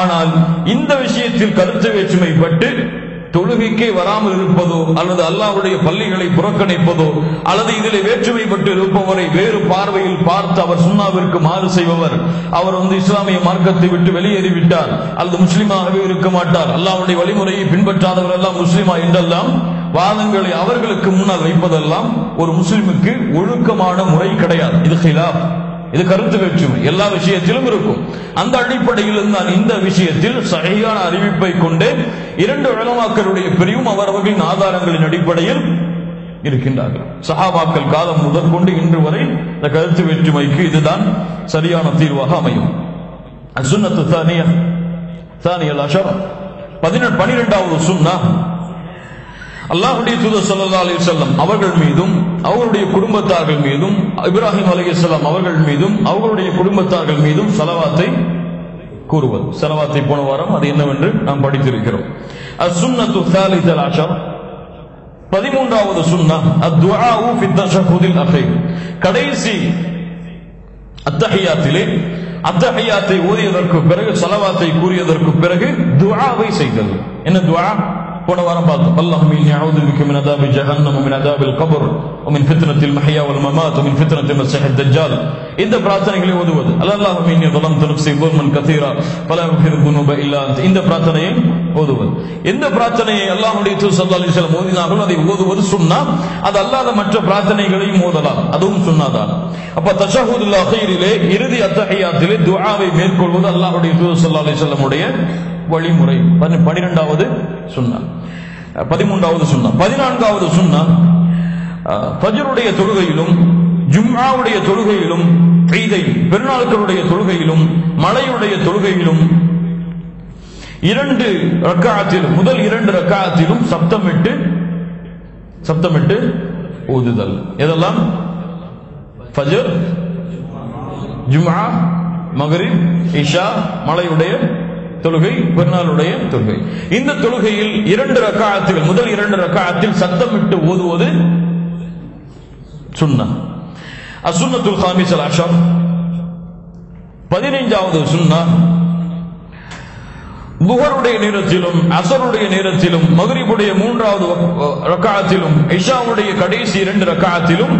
ஆனால் இந்த விஷயத்தில் கருத்து வேற்றுமைப்பட்டு தொழுகைக்கே வராமல் இருப்பதோ அல்லது அல்லாவுடைய பள்ளிகளை புறக்கணிப்பதோ அல்லது இதிலே வேற்றுமைப்பட்டு இருப்பவரை வேறு பார்வையில் பார்த்து அவர் சுண்ணாவிற்கு மாறு செய்பவர். அவர் வந்து இஸ்லாமிய மார்க்கத்தை விட்டு வெளியேறிவிட்டார். அல்லது முஸ்லீமாகவே இருக்க மாட்டார். அல்லாவுடைய வழிமுறையை பின்பற்றாதவர் எல்லாம் முஸ்லீமா என்றெல்லாம் வாதங்களை அவர்களுக்கு முன்னால் வைப்பதெல்லாம் ஒரு முஸ்லிமுக்கு ஒழுக்கமான முறை கிடையாது. இது ஹிலாப் இது கருத்து வேற்றுமை. எல்லா விஷயத்திலும் இருக்கும். அந்த அடிப்படையில் நான் இந்த விஷயத்தில் சரியான அறிவிப்பை கொண்டு இரண்டு உலமாக்களுடைய பிரிவும் அவரவர்களின் ஆதாரங்களின் அடிப்படையில் இருக்கின்றார்கள். சஹாபாக்கள் காலம் முதற்கொண்டு இன்று வரை இந்த கருத்து வேற்றுமைக்கு இதுதான் சரியான தீர்வாக அமையும். சுன்னத்து தானிய தானியல் அஷர். பதினெட்டு பனிரெண்டாவது சுன்னா. அல்லாஹுடைய தூதர் சல்லா அலி வஸல்லம் அவர்கள் மீதும் அவர்களுடைய குடும்பத்தார்கள் மீதும் இப்ராஹிம் அலைஹிஸ்ஸலாம் அவர்கள் மீதும் அவர்களுடைய குடும்பத்தார்கள் மீதும் செலவாத்தை கூறுவது. செலவாத்தை போன வாரம் அது என்னவென்று நாம் படித்திருக்கிறோம். அசுன்னத்து சாலிதல் ஸாலிஸல் பதிமூன்றாவது சுன்னா அத்-துஆஉ ஃபி தஷஹுதில் அഖீர் கடைசி அத்தஹியாத்திலே அத்தஹியாத்தை ஓதியதற்கு பிறகு செலவாத்தை கூறியதற்கு பிறகு துவாவை செய்தது. என்ன துவா போன வாரம் பார்த்தோம். அல்லாஹ் மீன் அவுது பிக்கு மின் அதாபி ஜஹன்னம் மின் அதாபில் கபர் மின் ஃபித்னத்தில் மஹியா வல் மமாத் மின் ஃபித்னத்தில் மஸீஹ் தஜ்ஜால். இந்த பிரார்த்தனைகளை ஓதுவது. அல்லாஹ் மீன் ظلمت نفسي ظلما كثيرا فلا يغفر الذنوب الا இந்த பிரார்த்தனையை ஓதுவது. எந்த பிரார்த்தனையை அல்லாஹ்வுடைய தூதர் ஸல்லல்லாஹு அலைஹி வஸல்லம் ஓதினார்களோ அதை ஓதுவது சுன்னா அது அல்லாத மற்ற பிரார்த்தனைகளையும் ஓதலாம். அதுவும் சுன்னாதான். அப்ப தஷஹுதுல் அஹீரிலே இறுதி அத்தஹியாத்திலே துஆவை மேற்கொள்வது அல்லாஹ்வுடைய தூதர் ஸல்லல்லாஹு அலைஹி வஸல்லம் வழிமுறை. பன்ன- பன்னிரெண்டாவது சுன்னா பதிமூன்றாவது சுண்ணா. பதினான்காவது சுண்ணா பஜருடைய தொழுகையிலும் ஜும்மாவுடைய தொழுகையிலும் ஈதை பெருநாட்களுடைய தொழுகையிலும் மலையுடைய தொழுகையிலும் இரண்டு ரக்காத்திலும் முதல் இரண்டு ரக்காத்திலும் சப்தமிட்டு சப்தமிட்டு ஓதுதல் எதெல்லாம்? ஃபஜர் ஜும்ஆ மகரிப் இஷா மலையுடைய தொழுகை பெருநாளுடைய தொழுகை. இந்த தொழுகையில் இரண்டு ரக்காத்துகள் முதல் இரண்டு ரக்காயத்தில் சத்தம் விட்டு ஓதுவது சுன்னா அசுன்னத்துல் ஹாமிஸ் அல் பதினைஞ்சாவது சுன்னா புகருடைய நேரத்திலும் அசருடைய நேரத்திலும் மகரிபுடைய மூன்றாவது ரக்காத்திலும் இஷாவுடைய கடைசி இரண்டு ரக்காத்திலும்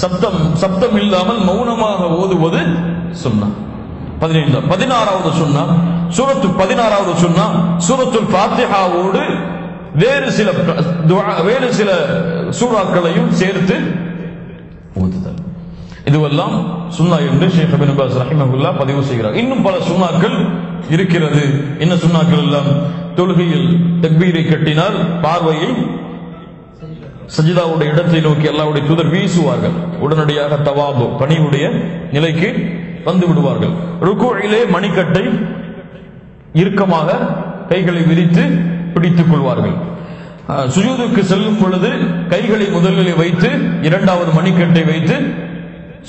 சப்தம் சப்தம் இல்லாமல் மௌனமாக ஓதுவது சுன்னா பதினைந்து. பதினாறாவது சுன்னா சூரத்து பதினாறாவது சுன்னா சூரத்துல் ஃபாத்திஹாவோடு வேறு சில வேறு சில சூறாக்களையும் சேர்த்து ஓதுதல். இதுவெல்லாம் சுண்ணா என்று ஷேக் அபின் பாஸ் ரஹிமகுல்லா பதிவு செய்கிறார். இன்னும் பல சுண்ணாக்கள் இருக்கிறது. என்ன சுன்னாக்கள் எல்லாம்? தொழுகையில் தக்பீரை கட்டினால் பார்வையை சஜிதாவுடைய இடத்தை நோக்கி அல்லாவுடைய தூதர் வீசுவார்கள். உடனடியாக தவாபு பணியுடைய நிலைக்கு வந்து விடுவார்கள். ருக்குவிலே மணிக்கட்டை இறுக்கமாக கைகளை விரித்து பிடித்துக் கொள்வார்கள். சுஜூதுக்கு செல்லும் பொழுது கைகளை முதலில் வைத்து இரண்டாவது மணிக்கட்டை வைத்து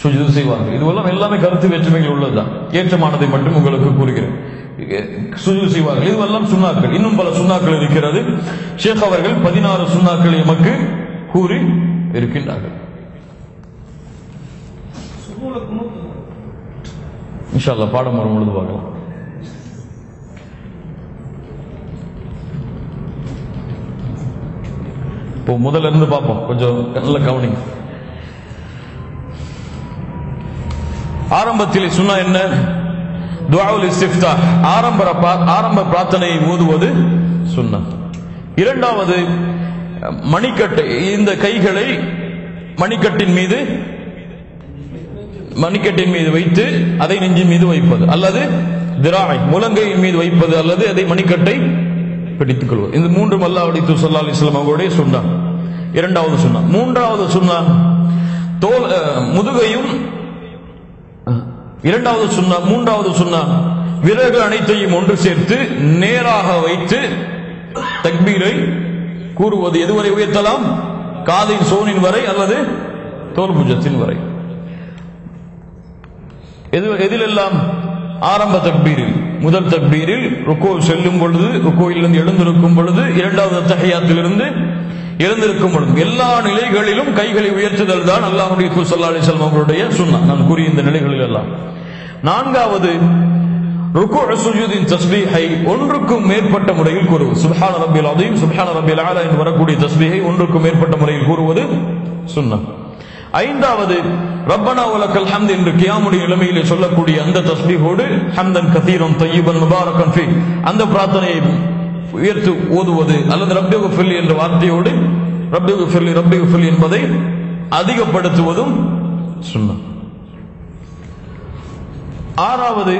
சுஜூது செய்வார்கள். இதுவெல்லாம் எல்லாமே கருத்து வேற்றுமைகள் உள்ளதுதான். ஏற்றமானதை மட்டும் உங்களுக்கு கூறுகிறேன். சுஜூது செய்வார்கள். இதுவெல்லாம் சுண்ணாக்கள். இன்னும் பல சுண்ணாக்கள் இருக்கிறது. ஷேக் அவர்கள் பதினாறு சுண்ணாக்கள் எமக்கு கூறி இருக்கின்றார்கள். இன்ஷா பாடம் வரும் பொழுது பார்க்கலாம். இப்போ முதல்ல இருந்து பார்ப்போம். கொஞ்சம் நல்ல கவனிங்க. ஆரம்பத்தில் சொன்னா என்ன? துவாவுல் இஸ்திஃப்தா. ஆரம்ப ஆரம்ப பிரார்த்தனையை ஓதுவது சுன்னா. இரண்டாவது மணிக்கட்டை இந்த கைகளை மணிக்கட்டின் மீது மணிக்கட்டின் மீது வைத்து அதை நெஞ்சின் மீது வைப்பது. அல்லது திராய் முழங்கையின் மீது வைப்பது அல்லது அதை மணிக்கட்டை பிடித்துக் கொள்வது. இந்த மூன்றும் அல்லாஹ்வுடைய தூதர் ஸல்லல்லாஹு அலைஹி வஸல்லம் இரண்டாவது சொன்னான் மூன்றாவது சொன்னான் தோல் முதுகையும் இரண்டாவது சுண்ணா மூன்றாவது சுண்ணா விறகு அனைத்தையும் ஒன்று சேர்த்து நேராக வைத்து தக்பீரை கூறுவது. எதுவரை உயர்த்தலாம்? காதின் சோனின் வரை அல்லது தோல் புஜத்தின் வரை. எது எதிலெல்லாம் ஆரம்ப தக்பீரில் முதல் தக்பீரில் ருக்கோ செல்லும் பொழுது ருக்கோயிலிருந்து எழுந்திருக்கும் பொழுது இரண்டாவது தஹையாத்திலிருந்து எழுந்திருக்கும் பொழுது எல்லா நிலைகளிலும் கைகளை உயர்த்துதல் தான் அல்லாஹுடைய ஸல்லல்லாஹு செல்வம் வஸல்லம் அவர்களுடைய நான் கூறிய இந்த நிலைகளில் எல்லாம் நான்காவது ருக்கு சுஜூதின் தஸ்பீஹை ஒன்றுக்கும் மேற்பட்ட முறையில் கூறுவது. சுபஹான ரபியல் அதையும் சுபஹான ரபியல் ஆலா என்று வரக்கூடிய தஸ்பீஹை ஒன்றுக்கும் மேற்பட்ட முறையில் கூறுவது சுண்ணா ஐந்தாவது ரப்பனா உலக்கல் ஹம்த் என்று கியாமுடைய நிலைமையிலே சொல்லக்கூடிய அந்த தஸ்பீஹோடு ஹம்தன் கதீரம் தையிபன் முபாரக்கன் ஃபி. அந்த பிரார்த்தனையை உயர்த்து ஓதுவது அல்லது ரப்பியகு ஃபில்லி என்ற வார்த்தையோடு ரப்பியகு ஃபில்லி ரப்பியகு ஃபில்லி என்பதை அதிகப்படுத்துவதும் சுன்னா ஆறாவது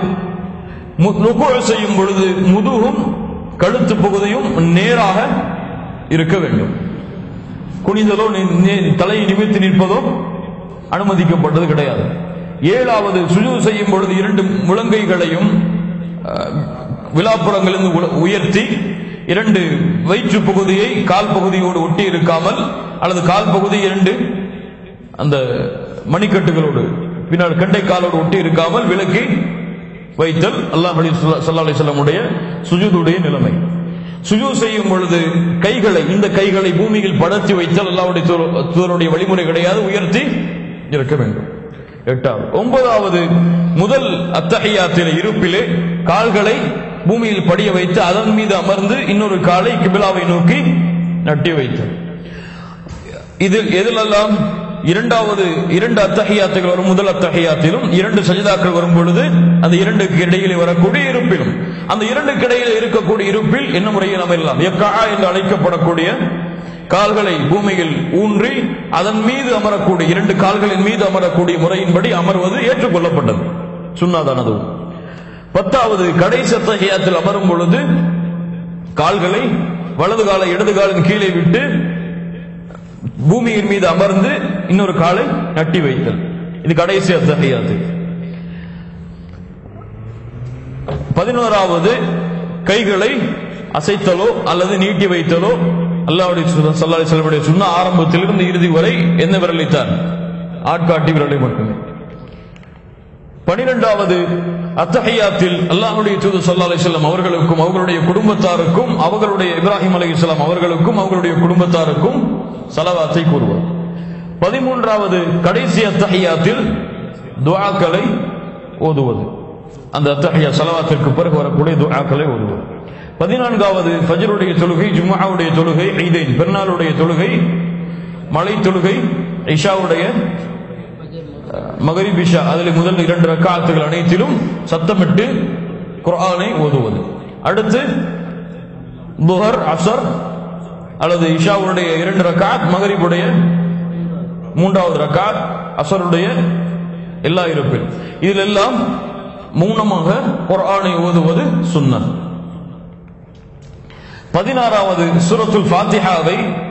ருக்கு செய்யும் பொழுது முதுகும் கழுத்து பகுதியும் நேராக இருக்க வேண்டும். குனிதலோ தலையை நிமித்து நிற்பதோ அனுமதிக்கப்பட்டது கிடையாது. ஏழாவது சுஜு செய்யும் பொழுது இரண்டு முழங்கைகளையும் விழாப்புறங்களிலிருந்து உயர்த்தி இரண்டு வயிற்று பகுதியை கால் பகுதியோடு ஒட்டி இருக்காமல் அல்லது கால் பகுதி இரண்டு அந்த மணிக்கட்டுகளோடு பின்னால் கண்டை காலோடு ஒட்டி இருக்காமல் விலக்கி வைத்தல் அல்லாஹ் சல்லா சொல்லமுடைய சுஜூதுடைய நிலைமை. சுஜூ செய்யும் பொழுது கைகளை இந்த கைகளை பூமியில் படர்த்தி வைத்தால் அல்லாஹ்வுடைய தூதருடைய வழிமுறை கிடையாது உயர்த்தி இருக்க வேண்டும். எட்டாவது ஒன்பதாவது முதல் அத்தஹியாத்திலே இருப்பிலே கால்களை பூமியில் படிய வைத்து அதன் மீது அமர்ந்து இன்னொரு காலை கிபிலாவை நோக்கி நட்டி வைத்து இதில் எதிலெல்லாம் இரண்டாவது இரண்டு அத்தகையாத்துகள் வரும் முதல் அத்தகையாத்திலும் இரண்டு சஜிதாக்கள் வரும் பொழுது அந்த இரண்டுக்கு இடையிலே வரக்கூடிய இருப்பிலும் அந்த இரண்டு கிடையில் இருக்கக்கூடிய இருப்பில் என்ன முறையில் அமையலாம் எக்கா என்று அழைக்கப்படக்கூடிய கால்களை பூமியில் ஊன்றி அதன் மீது அமரக்கூடிய இரண்டு கால்களின் மீது அமரக்கூடிய முறையின்படி அமர்வது ஏற்றுக்கொள்ளப்பட்டது. சுண்ணாதானது பத்தாவது கடைசி அத்தஹியாத்தில் அமரும் பொழுது கால்களை வலது காலை இடது காலின் கீழே விட்டு பூமியின் மீது அமர்ந்து இன்னொரு காலை நட்டி வைத்தல். இது கடைசி அத்தகையாது. பதினோராவது கைகளை அசைத்தலோ அல்லது நீட்டி வைத்தலோ அல்லாவுடைய சல்லாஹ் செல்வடைய சொன்ன ஆரம்பத்திலிருந்து இறுதி வரை என்ன விரலித்தான் ஆட்காட்டி விரலை மட்டுமே. பனிரெண்டாவது அத்தகையாத்தில் அல்லாஹுடைய தூது ஸல்லல்லாஹு செல்லம் அவர்களுக்கும் அவர்களுடைய குடும்பத்தாருக்கும் அவர்களுடைய இப்ராஹிம் அலைஹிஸ்ஸலாம் அவர்களுக்கும் அவர்களுடைய குடும்பத்தாருக்கும் சலவாத்தை கூறுவார். பதிமூன்றாவது கடைசி அத்தகையாத்தில் துவாக்களை ஓதுவது. அந்த அத்தகைய சலவாத்திற்கு பிறகு வரக்கூடிய துஆக்களை ஓதுவோம். பதினான்காவது ஃபஜருடைய தொழுகை ஜும்மாவுடைய தொழுகை ஈதைன் பெருநாளுடைய தொழுகை மலை தொழுகை ஐஷாவுடைய மகரிபிஷா அதில் முதல் இரண்டு ரக்காத்துகள் அனைத்திலும் சத்தமிட்டு குரானை ஓதுவது. அடுத்து புகர் அசர் அல்லது இஷாவுடைய இரண்டு ரக்காத் மகரிபுடைய மூன்றாவது ரக்காத் அசருடைய எல்லா இருப்பில். இதில் எல்லாம் மௌனமாக குர்ஆனை ஓதுவது சுன்னத் பதினாறாவது சூரத்துல் ஃபாத்திஹாவை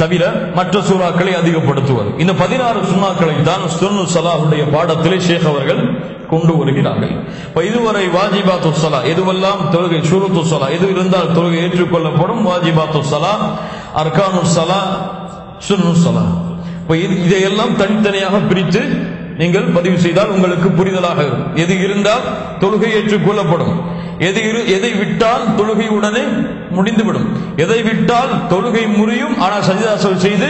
தவிர மற்ற சூறாக்களை அதிகப்படுத்துவது. இந்த பதினாறு சுண்ணாக்களை தான் சுன்னு சலாஹுடைய பாடத்திலே ஷேக் அவர்கள் கொண்டு வருகிறார்கள். இப்ப இதுவரை வாஜிபாத்து சலா எதுவெல்லாம் தொழுகை ஷுருத்து சலா எது இருந்தால் தொழுகை ஏற்றுக்கொள்ளப்படும்? வாஜிபாத்து சலா அர்கானு சலா சுன்னு சலா. இப்ப இதையெல்லாம் தனித்தனியாக பிரித்து நீங்கள் பதிவு செய்தால் உங்களுக்கு புரிதலாக இருக்கும். எது இருந்தால் தொழுகை ஏற்றுக்கொள்ளப்படும் எது இரு- எதை விட்டால் தொழுகை உடனே முடிந்துவிடும். எதை விட்டால் தொழுகை முறியும் ஆனால் சஜிதாசல் செய்து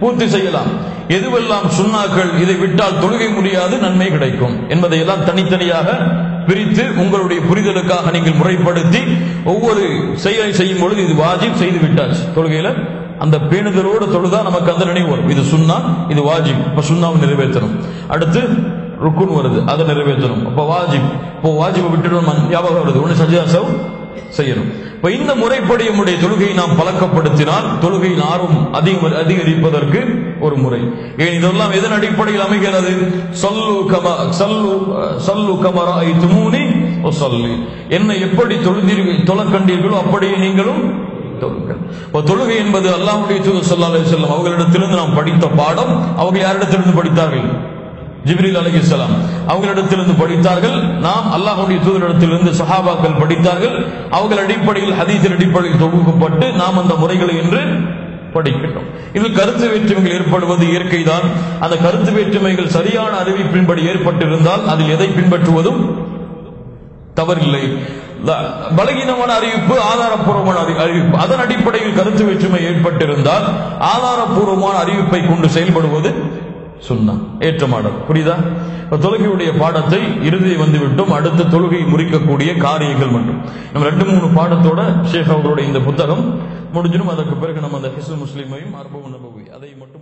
பூர்த்தி செய்யலாம். எதுவெல்லாம் சுண்ணாக்கள் இதை விட்டால் தொழுகை முடியாது நன்மை கிடைக்கும். என்பதையெல்லாம் தனித்தனியாக பிரித்து உங்களுடைய புரிதலுக்காக நீங்கள் முறைப்படுத்தி ஒவ்வொரு செயலை செய்யும் பொழுது இது வாஜிப் செய்து விட்டாச்சு தொழுகையில அந்த பேணுதலோடு தொழுதா நமக்கு அந்த நினைவு வரும். இது சுன்னா இது வாஜிப். இப்ப சுண்ணாவை நிறைவேற்றணும். அடுத்து ருக்குன் வருது அதை நிறைவேற்றணும். அப்ப வாஜிப். இப்போ வாஜிபை விட்டுட்டு ஞாபகம் வருது. ஒன்று சஜிதாசவ் செய்யணும். இப்ப இந்த முறைப்படி நம்முடைய தொழுகையை நாம் பழக்கப்படுத்தினால் தொழுகையின் ஆர்வம் அதிகம் அதிகரிப்பதற்கு ஒரு முறை. ஏன் இதெல்லாம் எதன் அடிப்படையில் அமைகிறது? சல்லு கம சல்லு சல்லு கமரா துமூனி சொல்லி. என்னை எப்படி தொழுந்தீர்கள் தொழக்கண்டீர்களோ அப்படியே நீங்களும் தொழுங்கள். இப்போ தொழுகை என்பது அல்லாஹ்வுடைய தூது ஸல்லல்லாஹு அலைஹி வஸல்லம் அவர்களிடத்திலிருந்து நாம் படித்த பாடம். அவங்க யாரிடத்திலிருந்து படித்தார்கள்? ஜிப்ரீல் இஸ்லாம் அவங்களிடத்திலிருந்து படித்தார்கள். நாம் அல்லாஹுடைய தூதரிடத்திலிருந்து சஹாபாக்கள் படித்தார்கள். அவர்கள் அடிப்படையில் ஹதீஸின் அடிப்படையில் தொகுக்கப்பட்டு நாம் அந்த முறைகளை என்று படிக்கட்டும் இதில் கருத்து வேற்றுமைகள் ஏற்படுவது இயற்கைதான். அந்த கருத்து வேற்றுமைகள் சரியான அறிவிப்பின்படி ஏற்பட்டிருந்தால் அதில் எதை பின்பற்றுவதும் தவறில்லை. பலகீனமான அறிவிப்பு ஆதாரப்பூர்வமான அறி- அறிவிப்பு. அதன் அடிப்படையில் கருத்து வேற்றுமை ஏற்பட்டிருந்தால் ஆதாரப்பூர்வமான அறிவிப்பை கொண்டு செயல்படுவது சுன்னா ஏற்றமாடல் புரியுதா? இப்ப தொழுகையுடைய பாடத்தை இறுதி வந்துவிட்டும் அடுத்த தொழுகை முறிக்கக்கூடிய காரியங்கள் மட்டும். நம்ம ரெண்டு மூணு பாடத்தோட ஷேக் அவர்களுடைய இந்த புத்தகம் முடிஞ்சிடும். அதற்கு பிறகு நம்ம அந்த ஹிசு முஸ்லீமையும் அர்பவ நபவி அதை மட்டும்